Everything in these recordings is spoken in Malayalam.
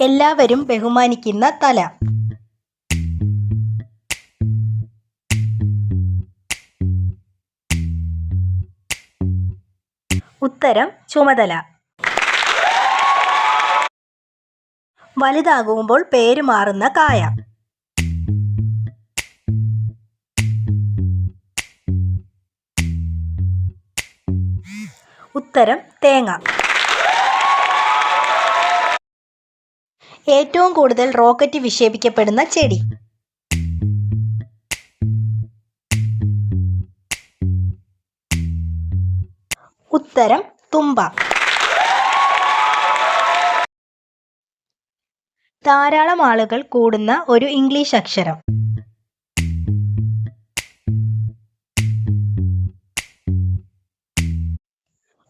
എല്ലാവരും ബഹുമാനിക്കുന്ന തല. ഉത്തരം ചുമതല. വലുതാകുമ്പോൾ പേര് മാറുന്ന കായ. ഉത്തരം തേങ്ങ. ഏറ്റവും കൂടുതൽ റോക്കറ്റ് വിക്ഷേപിക്കപ്പെടുന്ന ചെടി. ഉത്തരം തുമ്പ. ധാരാളം ആളുകൾ കൂടുന്ന ഒരു ഇംഗ്ലീഷ് അക്ഷരം.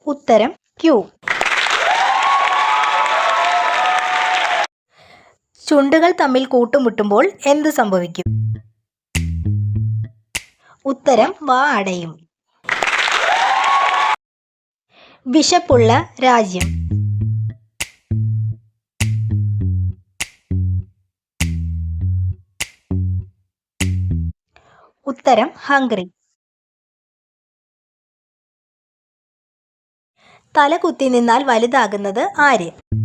ഉത്തരം ക്യൂ. ചുണ്ടുകൾ തമ്മിൽ കൂട്ടുമുട്ടുമ്പോൾ എന്ത് സംഭവിക്കും? ഉത്തരം വാ അടയും. വിശപ്പുള്ള രാജ്യം. ഉത്തരം ഹംഗറി. തലകുത്തി നിന്നാൽ വലുതാകുന്നത് ആര്?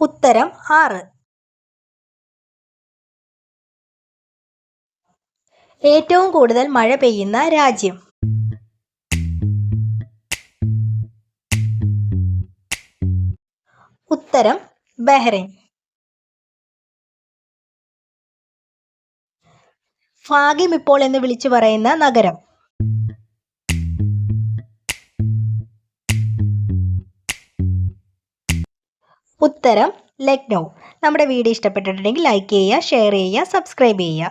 ഉത്തരം ആറ്. ഏറ്റവും കൂടുതൽ മഴ പെയ്യുന്ന രാജ്യം. ഉത്തരം ബഹ്റൈൻ. ഫാഗിം ഇപ്പോൾ എന്ന് വിളിച്ചു പറയുന്ന നഗരം. ഉത്തരം ലക്നൗ. നമ്മുടെ വീഡിയോ ഇഷ്ടപ്പെട്ടിട്ടുണ്ടെങ്കിൽ ലൈക്ക് ചെയ്യുക ഷെയർ ചെയ്യുക സബ്സ്ക്രൈബ് ചെയ്യുക.